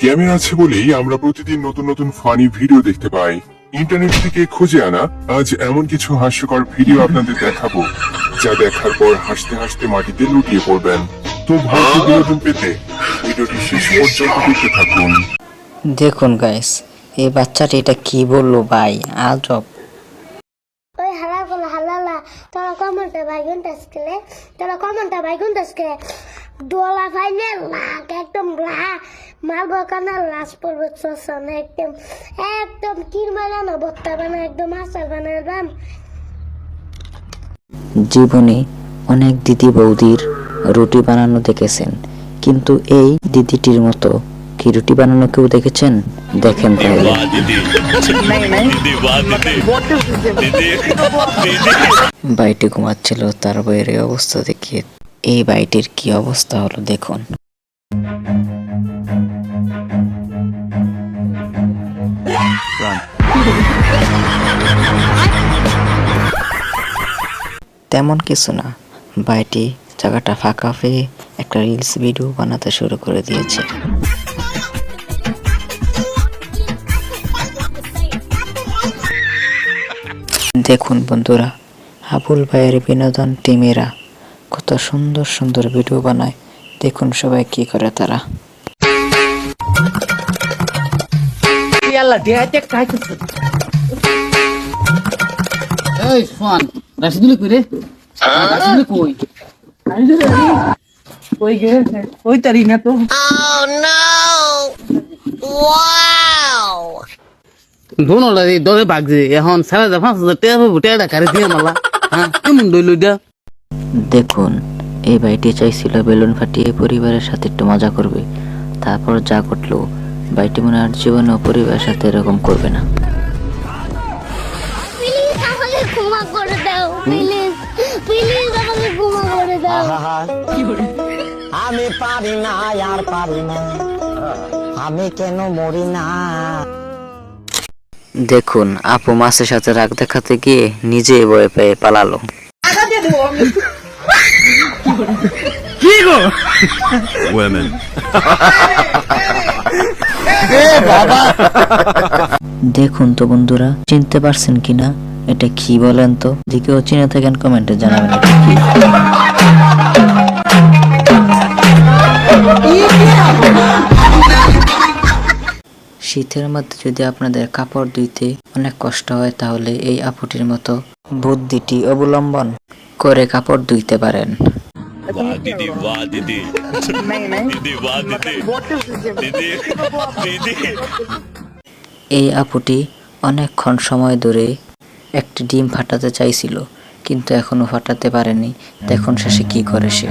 Camera আছে বলেই আমরা প্রতিদিন নতুন নতুন ফানি ভিডিও দেখতে পাই। ইন্টারনেট থেকে খুঁজে আনা আজ এমন কিছু হাস্যকর ভিডিও আপনাদের দেখাবো যা দেখার পর হাসতে হাসতে মাটিতে লুটিয়ে পড়বেন। তো ভরপুর বিনোদন পেতে ভিডিওটি শেষ পর্যন্ত দেখতে থাকুন। দেখুন গাইস এই বাচ্চাটা এটা কি বলল ভাই? আজব। ওই হালা গুলো হালালা তোরা কমনটা বাইগুন টাসকেলে তোরা কমনটা বাইগুন টাসকে ডোলা ফাইনে লাখ একদম লা মারব কানা লাশ পড়বে শ্মশানে একদম একদম কির বানানো বত্তা বানা একদম আচার বানালাম জীবনে অনেক দিদি বৌদির রুটি বানানো দেখেছেন কিন্তু এই দিদিটির মতো কি রুটি বানানো কেউ দেখেছেন দেখেন তাহলে বাইটি ঘুমাচ্ছিল তার বইয়ের অবস্থা দেখিয়ে এই বাইটির কি অবস্থা হলো দেখুন। তেমন কিছু না, বাড়িটি জায়গাটা ফাঁকা পেয়ে একটা রিলস ভিডিও বানাতে শুরু করে দিয়েছে। দেখুন বন্ধুরা, আবুল ভাইয়ের বিনোদন টিমেরা কত সুন্দর সুন্দর ভিডিও বানায়। দেখুন সবাই কি করে তারা। Yalla, dia aja kaget. Swan, Rasidul koi re? Rasidul koi? কই গে কই তারি না তো? ধোনো লাগে দরে বাগছে। এখন সারা দা পাঁচ হাজার টাকা কারে দিয়ে মালা? হ্যাঁ কেমন দইল এটা দেখুন এই বাইটি চাইছিল বেলুন ফাটিয়ে পরিবারের সাথে একটু মজা করবে। তারপর যা ঘটলো বাইটি মনে আর জীবনেও পরিবারের সাথে এরকম করবে না। প্লিজ আমাকে ক্ষমা করে দাও প্লিজ প্লিজ আমাকে ক্ষমা করে দাও। আমি পারি না আর পারি না। আমি কেন মরি না? দেখুন আপু মাছের সাথে রাগ দেখাতে গিয়ে নিজে ভয় পেয়ে পালালো। দেখুন তো বন্ধুরা চিনতে পারছেন কিনা? এটা কি বলেন তো? যদি কেউ চিনে থাকেন কমেন্টে জানাবেন এটা কি। শীতের মধ্যে যদি আপনাদের কাপড় ধুইতে অনেক কষ্ট হয় তাহলে এই আপুটির মতো বুদ্ধিটি অবলম্বন করে কাপড় ধুইতে পারেন। এই আপুটি অনেকক্ষণ সময় ধরে একটি ডিম ফাটাতে চাইছিল কিন্তু এখনও ফাটাতে পারেনি। দেখুন শেষে কি করে সে।